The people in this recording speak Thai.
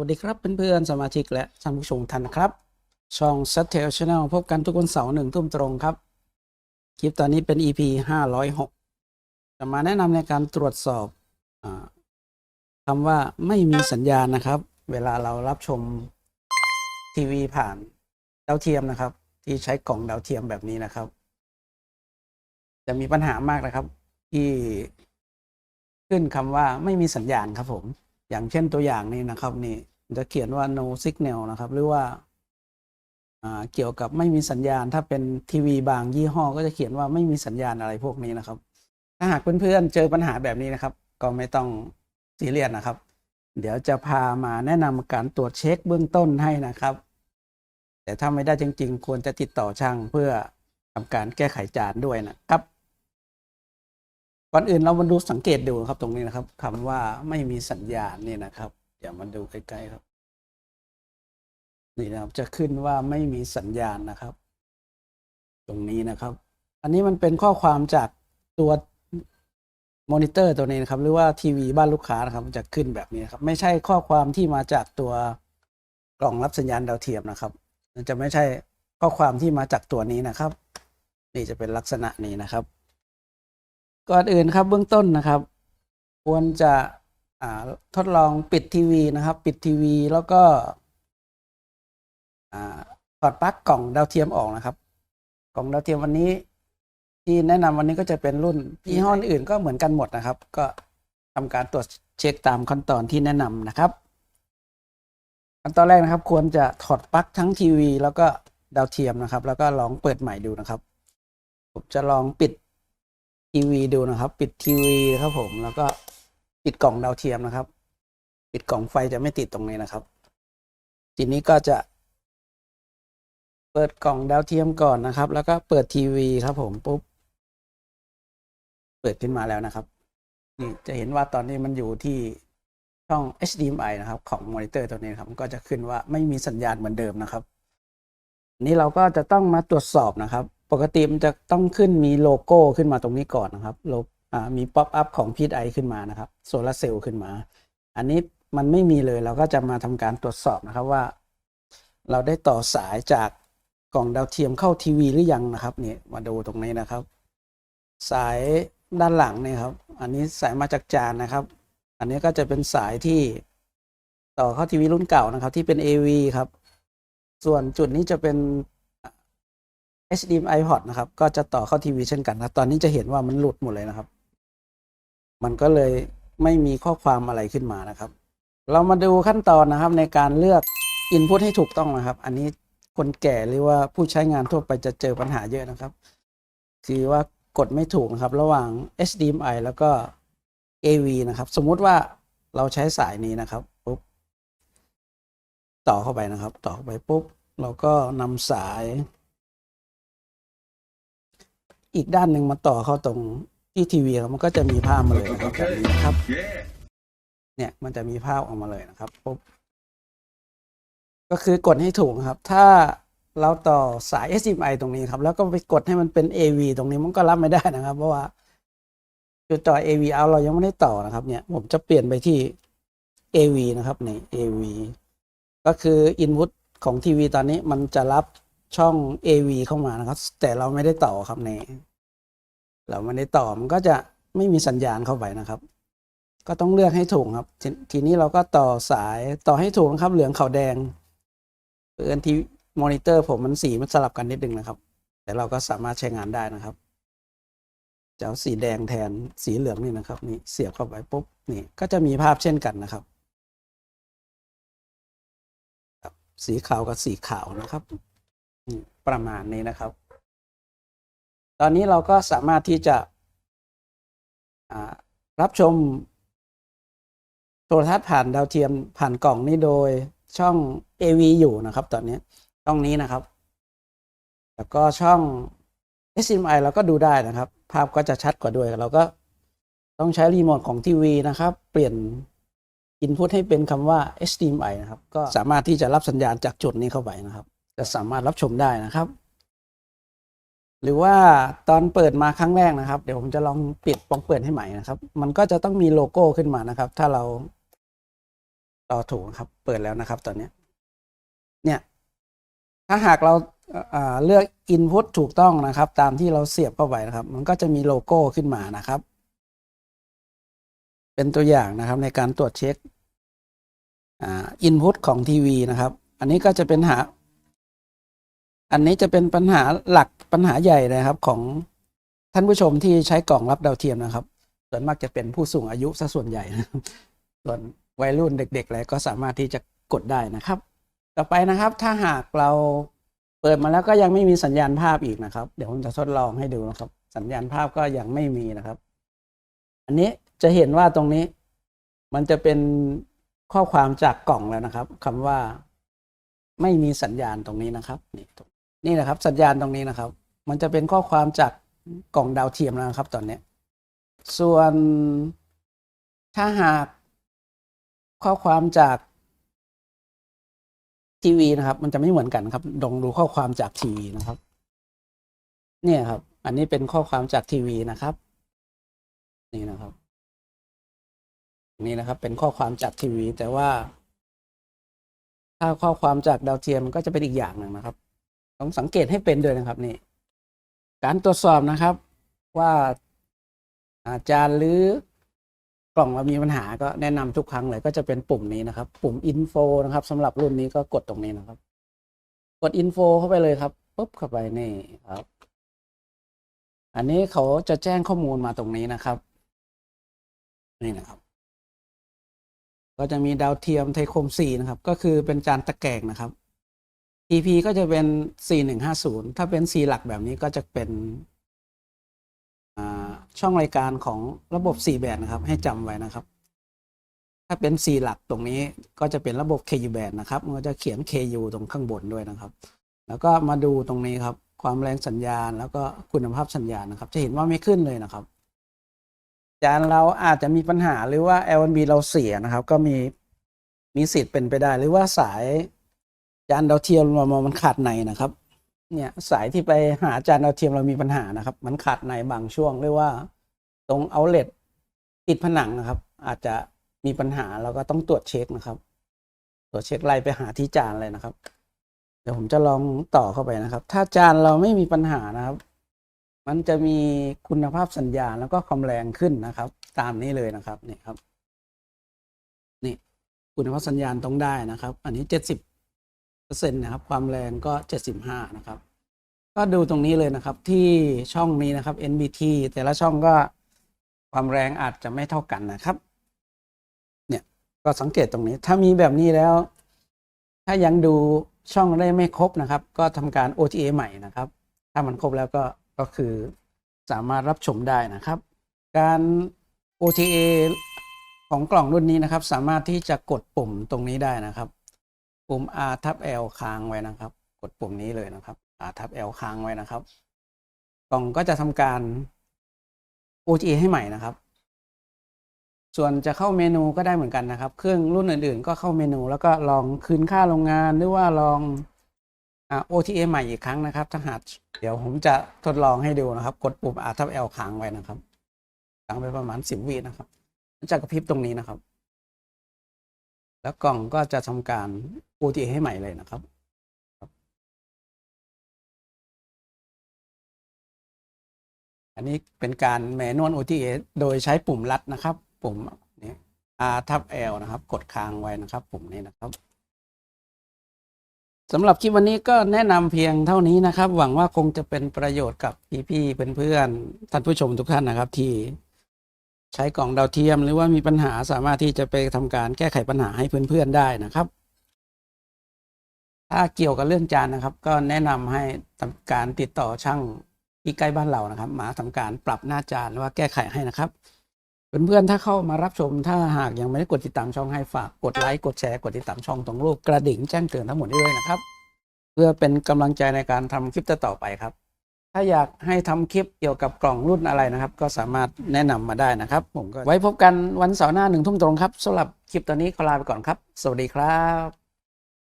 วัสดีครับเพื่อนๆสมาชิกและท่านผู้ชมท่านนะครับ ช่อง s a t e l Channel พบกันทุกวันเสาร์หนึ่งทุ่มตรงครับ คลิปตอนนี้เป็น EP 506 จะมาแนะนำในการตรวจสอบอคำว่าไม่มีสัญญาณนะครับ เวลาเรารับชมทีวีผ่านดาวเทียมนะครับ ที่ใช้กล่องดาวเทียมแบบนี้นะครับ จะมีปัญหามากนะครับ ที่ขึ้นคำว่าไม่มีสัญญาณครับผม อย่างเช่นตัวอย่างนี้นะครับนี่จะเขียนว่า no signal นะครับ หรือว่าเกี่ยวกับไม่มีสัญญาณ ถ้าเป็นทีวีบางยี่ห้อ ก็จะเขียนว่าไม่มีสัญญาณอะไรพวกนี้นะครับ ถ้าหากเพื่อนๆเจอปัญหาแบบนี้นะครับ ก็ไม่ต้องซีเรียสนะครับ เดี๋ยวจะพามาแนะนำการตรวจเช็คเบื้องต้นให้นะครับ แต่ถ้าไม่ได้จริง ๆ ควรจะติดต่อช่างเพื่อทำการแก้ไขจานด้วยนะครับ ก่อนอื่นเรามาดูสังเกตดูครับตรงนี้นะครับคำว่าไม่มีสัญญาณนี่นะครับ เดี๋ยวมาดูใกล้ๆครับ นี่นะครับจะขึ้นว่าไม่มีสัญญาณนะครับ ตรงนี้นะครับ อันนี้มันเป็นข้อความจากตัวมอนิเตอร์ตัวนี้นะครับ หรือว่าทีวีบ้านลูกค้านะครับ จะขึ้นแบบนี้นะครับ ไม่ใช่ข้อความที่มาจากตัวกล่องรับสัญญาณดาวเทียมนะครับจะไม่ใช่ข้อความที่มาจากตัวนี้นะครับ นี่จะเป็นลักษณะนี้นะครับ ก่อนอื่นครับเบื้องต้นนะครับ ควรจะทดลองปิดทีวีนะครับ ปิดทีวีแล้วก็ถอดปลั๊กกล่องดาวเทียมออกนะครับ กล่องดาวเทียมวันนี้ ที่แนะนำวันนี้ก็จะเป็นรุ่นยี่ห้ออื่นก็เหมือนกันหมดนะครับ ก็ทำการตรวจเช็คตามขั้นตอนที่แนะนำนะครับขั้นตอนแรกนะครับ ควรจะถอดปลั๊กทั้งทีวี แล้วก็ดาวเทียมนะครับ แล้วก็ลองเปิดใหม่ดูนะครับผมจะลองปิด ทีวีดูนะครับ ปิดทีวีครับผมแล้วก็ปิดกล่องดาวเทียมนะครับ ปิดกล่องไฟจะไม่ติดตรงนี้นะครับ ทีนี้ก็จะ เปิดกล่องดาวเทียมก่อนนะครับ แล้วก็เปิดทีวีครับผมปุ๊บเปิดขึ้นมาแล้วนะครับนี่จะเห็นว่าตอนนี้มันอยู่ที่ช่อง HDMI นะครับ ของมอนิเตอร์ตัวนี้ครับก็จะขึ้นว่าไม่มีสัญญาณเหมือนเดิมนะครับ นี่เราก็จะต้องมาตรวจสอบนะครับ ปกติมันจะต้องขึ้นมีโลโก้ขึ้นมาตรงนี้ก่อนนะครับโลมีป๊อปอัพของพีดไอขึ้นมานะครับโซลาเซลล์ขึ้นมา อันนี้มันไม่มีเลยเราก็จะมาทำการตรวจสอบนะครับว่า เราได้ต่อสายจากกล่องดาวเทียมเข้าทีวีหรือยังนะครับเนี่ยมาดูตรงนี้นะครับ สายด้านหลังเนี่ยครับ อันนี้สายมาจากจานนะครับ อันนี้ก็จะเป็นสายที่ต่อเข้าทีวีรุ่นเก่านะครับ ที่เป็น AV ครับ ส่วนจุดนี้จะเป็น HDMI port นะครับ ก็จะต่อเข้าทีวีเช่นกันครับตอนนี้จะเห็นว่ามันหลุดหมดเลยนะครับ มันก็เลยไม่มีข้อความอะไรขึ้นมานะครับ เรามาดูขั้นตอนนะครับในการเลือก Input ให้ถูกต้องนะครับ อันนี้คนแก่หรือว่าผู้ใช้งานทั่วไปจะเจอปัญหาเยอะนะครับ คือว่ากดไม่ถูกนะครับ ระหว่าง HDMI แล้วก็ AV นะครับ สมมุติว่าเราใช้สายนี้นะครับปุ๊บต่อเข้าไปนะครับ ต่อเข้าไปปุ๊บเราก็นำสาย อีกด้านหนึ่งมาต่อเข้าตรงที่ทีวีครับมันก็จะมีภาพมาเลยนะครับแบบนี้นะครับ เนี่ยมันจะมีภาพออกมาเลยนะครับปุ๊บก็คือกดให้ถูกครับ ถ้าเราต่อสาย HDMI ตรงนี้ครับ แล้วก็ไปกดให้มันเป็น AV ตรงนี้มันก็รับไม่ได้นะครับ เพราะว่าจุดต่อ AV เอาเรายังไม่ได้ต่อนะครับ เนี่ย ผมจะเปลี่ยนไปที่ AV นะครับใน AV ก็คือ input ของทีวีตอนนี้มันจะรับ ช่อง AV เข้ามานะครับ แต่เราไม่ได้ต่อครับในเราไม่ได้ต่อมันก็จะไม่มีสัญญาณเข้าไปนะครับ ก็ต้องเลือกให้ถูกครับททีนี้เราก็ต่อสายต่อให้ถูกนะครับ เหลืองขาวแดงเพื่อนที่มอนิเตอร์ผมมันสีมันสลับกันนิดนึงนะครับ แต่เราก็สามารถใช้งานได้นะครับจะเอาสีแดงแทนสีเหลืองนี่นะครับนี่เสียบเข้าไปปุ๊บนี่ก็จะมีภาพเช่นกันนะครับ สีขาวกับสีขาวนะครับ ประมาณนี้นะครับ ตอนนี้เราก็สามารถที่จะรับชม โทรทัศน์ผ่านดาวเทียมผ่านกล่องนี้โดยช่อง AV อยู่นะครับ ตอนนี้ช่องนี้นะครับ แล้วก็ช่อง HDMI เราก็ดูได้นะครับ ภาพก็จะชัดกว่าด้วย เราก็ต้องใช้รีโมทของทีวีนะครับ เปลี่ยน input ให้เป็นคำว่า HDMI นะครับ ก็สามารถที่จะรับสัญญาณจากจุดนี้เข้าไปนะครับ จะสามารถรับชมได้นะครับ หรือว่าตอนเปิดมาครั้งแรกนะครับ เดี๋ยวผมจะลองปิดลองเปิดให้ใหม่นะครับ มันก็จะต้องมีโลโก้ขึ้นมานะครับ ถ้าเราต่อถูกนะครับ เปิดแล้วนะครับ ตอนนี้เนี่ย ถ้าหากเราเลือก Input ถูกต้องนะครับ ตามที่เราเสียบเข้าไปนะครับ มันก็จะมีโลโก้ขึ้นมานะครับ เป็นตัวอย่างนะครับในการตรวจเช็คอ่า Input ของทีวีนะครับ อันนี้ก็จะเป็นหา อันนี้จะเป็นปัญหาหลักปัญหาใหญ่นะครับของท่านผู้ชมที่ใช้กล่องรับดาวเทียมนะครับ ส่วนมากจะเป็นผู้สูงอายุซะส่วนใหญ่นะครับส่วนวัยรุ่นเด็กๆอะไรก็สามารถที่จะกดได้นะครับ ต่อไปนะครับ ถ้าหากเราเปิดมาแล้วก็ยังไม่มีสัญญาณภาพอีกนะครับ เดี๋ยวผมจะทดลองให้ดูนะครับ สัญญาณภาพก็ยังไม่มีนะครับ อันนี้จะเห็นว่าตรงนี้ มันจะเป็นข้อความจากกล่องแล้วนะครับคำว่าไม่มีสัญญาณตรงนี้นะครับนี่ตรง นี่นะครับสัญญาณตรงนี้นะครับ มันจะเป็นข้อความจากกล่องดาวเทียมแล้วนะครับตอนนี้ ส่วนถ้าหากข้อความจากทีวีนะครับ มันจะไม่เหมือนกันครับลองดูข้อความจากทีวีนะครับ เนี่ยครับ อันนี้เป็นข้อความจากทีวีนะครับ นี่นะครับ นี่นะครับ เป็นข้อความจากทีวี แต่ว่า ถ้าข้อความจากดาวเทียมมันก็จะเป็นอีกอย่างหนึ่งนะครับ ต้องสังเกตให้เป็นด้วยนะครับนี่การตรวจสอบนะครับว่าอาจารย์หรือกล่องเรามีปัญหาก็แนะนำทุกครั้งเลยก็จะเป็นปุ่มนี้นะครับ ปุ่ม info นะครับสำหรับรุ่นนี้ก็กดตรงนี้นะครับ กด info เข้าไปเลยครับปุ๊บเข้าไปนี่ครับ อันนี้เขาจะแจ้งข้อมูลมาตรงนี้นะครับนี่นะครับ ก็จะมีดาวเทียมไทยคม4นะครับ ก็คือเป็นจานตะแกรงนะครับ TP ก็จะเป็น 4150 ถ้าเป็น C หลักแบบนี้ก็จะเป็นช่องรายการของระบบ 4 แบนนะครับ ให้จำไว้นะครับ ถ้าเป็น C หลักตรงนี้ก็จะเป็นระบบ KU แบนนะครับมันจะเขียน KU ตรงข้างบนด้วยนะครับ แล้วก็มาดูตรงนี้ครับ ความแรงสัญญาณแล้วก็คุณภาพสัญญาณนะครับ จะเห็นว่าไม่ขึ้นเลยนะครับ จานเราอาจจะมีปัญหาหรือว่า L&B เราเสียนะครับ ก็มีมีสิทธิ์เป็นไปได้หรือว่าสาย จานดาวเทียมเรามันขาดในนะครับ เนี่ยสายที่ไปหาจานดาวเทียมเรามีปัญหานะครับ มันขาดในบางช่วงหรือว่า ตรงเอาเล t ติดผนังนะครับ อาจจะมีปัญหาเราก็ต้องตรวจเช็คนะครับ ตรวจเช็คไล่ไปหาที่จานเลยนะครับ เดี๋ยวผมจะลองต่อเข้าไปนะครับ ถ้าจานเราไม่มีปัญหานะครับ มันจะมีคุณภาพสัญญาณแล้วก็ความแรงขึ้นนะครับ ตามนี้เลยนะครับนี่ครับ นี่คุณภาพสัญญาณต้องได้นะครับ อันนี้เจ็ดสิบ เปอร์เซ็นต์นะครับความแรงก็เจ็ดสิบห้านะครับ ก็ดูตรงนี้เลยนะครับที่ช่องนี้นะครับ NBT แต่ละช่องก็ความแรงอาจจะไม่เท่ากันนะครับเนี่ยก็สังเกตตรงนี้ ถ้ามีแบบนี้แล้ว ถ้ายังดูช่องได้ไม่ครบนะครับ ก็ทำการ OTA ใหม่นะครับ ถ้ามันครบแล้วก็ก็คือสามารถรับชมได้นะครับ การ OTA ของกล่องรุ่นนี้นะครับ สามารถที่จะกดปุ่มตรงนี้ได้นะครับ ปุ่ม R ทับ L ค้างไว้นะครับ กดปุ่มนี้เลยนะครับ R ทับ L ค้างไว้นะครับ กล่องก็จะทำการ OTA ให้ใหม่นะครับ ส่วนจะเข้าเมนูก็ได้เหมือนกันนะครับ เครื่องรุ่นอื่นๆ ก็เข้าเมนู แล้วก็ลองคืนค่าโรงงานหรือว่าลองอ OTA ใหม่อีกครั้งนะครับถ้าหากเดี๋ยวผมจะทดลองให้ดูนะครับ กดปุ่ม R ทับ L ค้างไว้นะครับค้างไปประมาณ 10วินะครับจะกระพริบตรงนี้นะครับ แล้วกล่องก็จะทำการ OTA ให้ใหม่เลยนะครับอันนี้เป็นการแมนวล OTA โดยใช้ปุ่มลัดนะครับ ปุ่มนี้ R ทับ L นะครับ กดค้างไว้นะครับ ปุ่มนี้นะครับสำหรับคลิปวันนี้ก็แนะนำเพียงเท่านี้นะครับ หวังว่าคงจะเป็นประโยชน์กับพี่ๆเพื่อนๆท่านผู้ชมทุกท่านนะครับที่ ใช้กล่องดาวเทียมหรือว่ามีปัญหาสามารถที่จะไปทำการแก้ไขปัญหาให้เพื่อนๆได้นะครับ ถ้าเกี่ยวกับเรื่องจานนะครับ ก็แนะนำให้ทำการติดต่อช่างที่ใกล้บ้านเรานะครับ มาทำการปรับหน้าจานหรือว่าแก้ไขให้นะครับเพื่อนๆ ถ้าเข้ามารับชม ถ้าหากยังไม่ได้กดติดตามช่องให้ฝากกดไลค์ กดแชร์ กดติดตามช่องตรงรูปกระดิ่งแจ้งเตือนทั้งหมดนี้ด้วยนะครับ เพื่อเป็นกำลังใจในการทำคลิปต่อไปครับ ถ้าอยากให้ทำคลิปเกี่ยวกับกล่องรุ่นอะไรนะครับ ก็สามารถแนะนำมาได้นะครับ ผมก็ไว้พบกันวันเสาร์หน้าหนึ่งทุ่มตรงครับสำหรับคลิปตอนนี้ขอลาไปก่อนครับ สวัสดีครับ